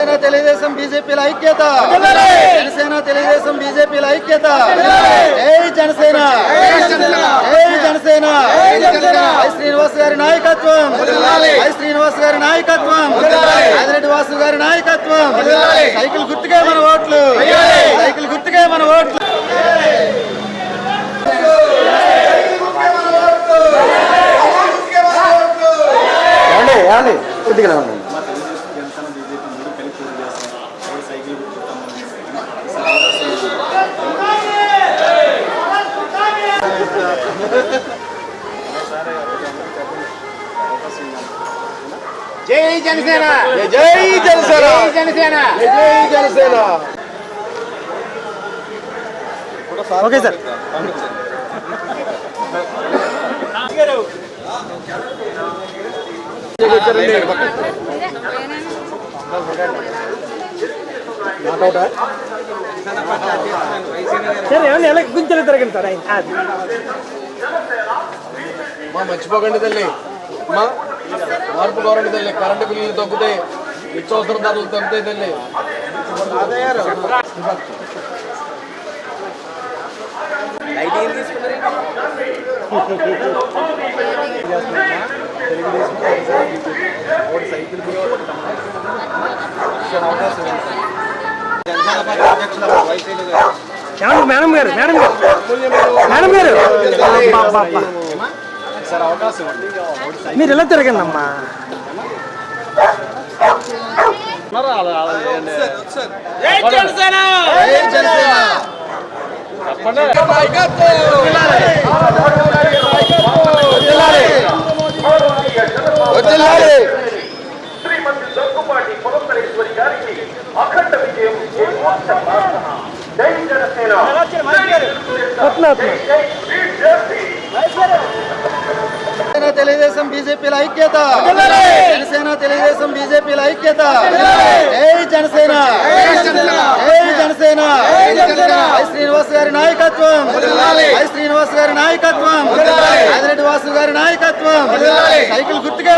తెలుగుదేశం బీజేపీల ఐక్యత. జనసేన తెలుగుదేశం బీజేపీల ఐక్యత. జై జనసేన. జై జనసేన. ఐ శ్రీనివాస్ గారి నాయకత్వం. ఐ శ్రీనివాస్ గారి నాయకత్వం. ఆదిరెడ్డి వాసు గారి నాయకత్వం. సైకిల్ గుర్తుకే మన ఓట్లు సైకిల్ గుర్తుకే మన ఓట్లు ఏమండి ఏమండి కొద్దిగా ఉండండి జనసేన బీజేపీ మూడు కలిపి పోటీ చేస్తున్నాం ఎవరు సైకిల్ గుర్తుతామని జై జనసేన. జై జనసేన. జై జనసేన. జై జనసేన. Okay sir. సరే ఏమన్నా ఎలా గుంచెలు తిరగండి సార్? ఆయన మా మర్చిపోకండి తల్లి. మా మార్పు కోరండి తల్లి. కరెంటు బిల్లులు తగ్గుతాయి నిత్యావసర ధరలు తగ్గుతాయి తల్లి. ఏమండి మేడం గారు మేడం గారు మేడం గారు. మీరు ఎలా తిరగండి అమ్మా. శ్రీమతి దగ్గుపాటి పురంధరేశ్వరి గారికి అఖండ విజయం. జై జనసేన తెలుగుదేశం బీజేపీల ఐక్యత. జనసేన తెలుగుదేశం బీజేపీల ఐక్యత. జై జనసేన. జై జనసేన. ఐ శ్రీనివాస్ గారి నాయకత్వం. ఐ శ్రీనివాస్ గారి నాయకత్వం. ఆదిరెడ్డి వాసు గారి నాయకత్వం. సైకిల్ గుర్తుకే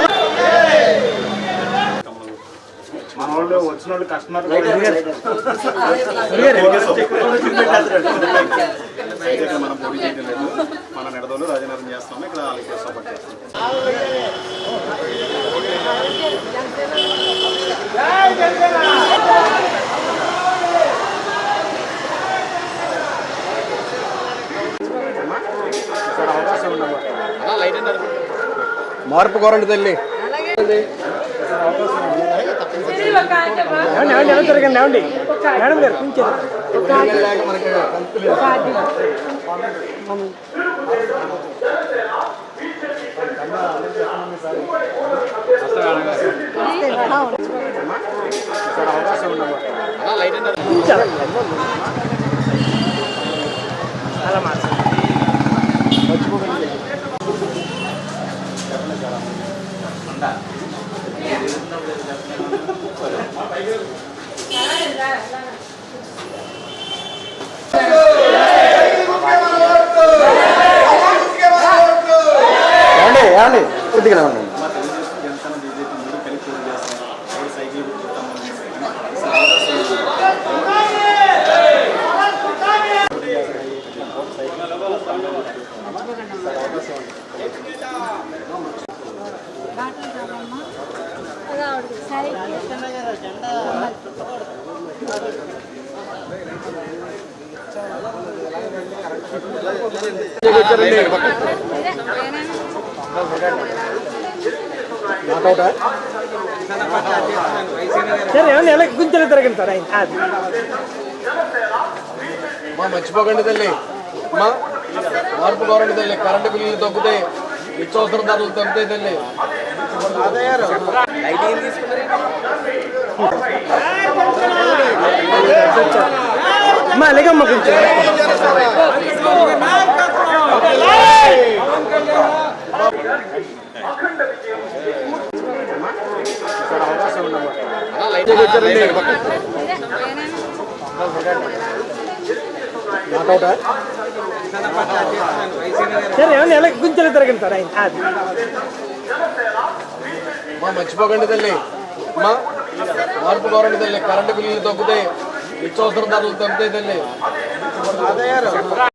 మన వాళ్ళు వచ్చిన వాళ్ళు కస్టమర్ అయితే మనం పోటీ చేయడం లేదు. మన నిడదోలు రాజనగరం చేస్తాము. ఇక్కడ సపోర్ట్ మార్పు కోరండి తల్లి. ఏమండి ఏమండి తిరగండి ఏమండి? మేడం గారు కొంచెం అలా మాట ఏమండి ఏమండి? కొద్దిగా ఉండండి సైకిల్ తిరగండి సార్ ఆయన అది మా మర్చిపోకండి తల్లి. మా మార్పు కోరండి తల్లి. కరెంటు బిల్లులు తగ్గుతాయి. నిత్యావసర ధరలు తగ్గుతాయి తల్లి. అమ్మా అలాగే కొంచెం సరే ఏమన్నా ఎలా గుంచెలు తిరగండి సార్ ఆయన అది మా మర్చిపోకండి తల్లి. మా మార్పు కోరండి తల్లి. కరెంటు బిల్లులు తగ్గుతాయి. నిత్యావసర ధరలు తగ్గుతాయి తల్లి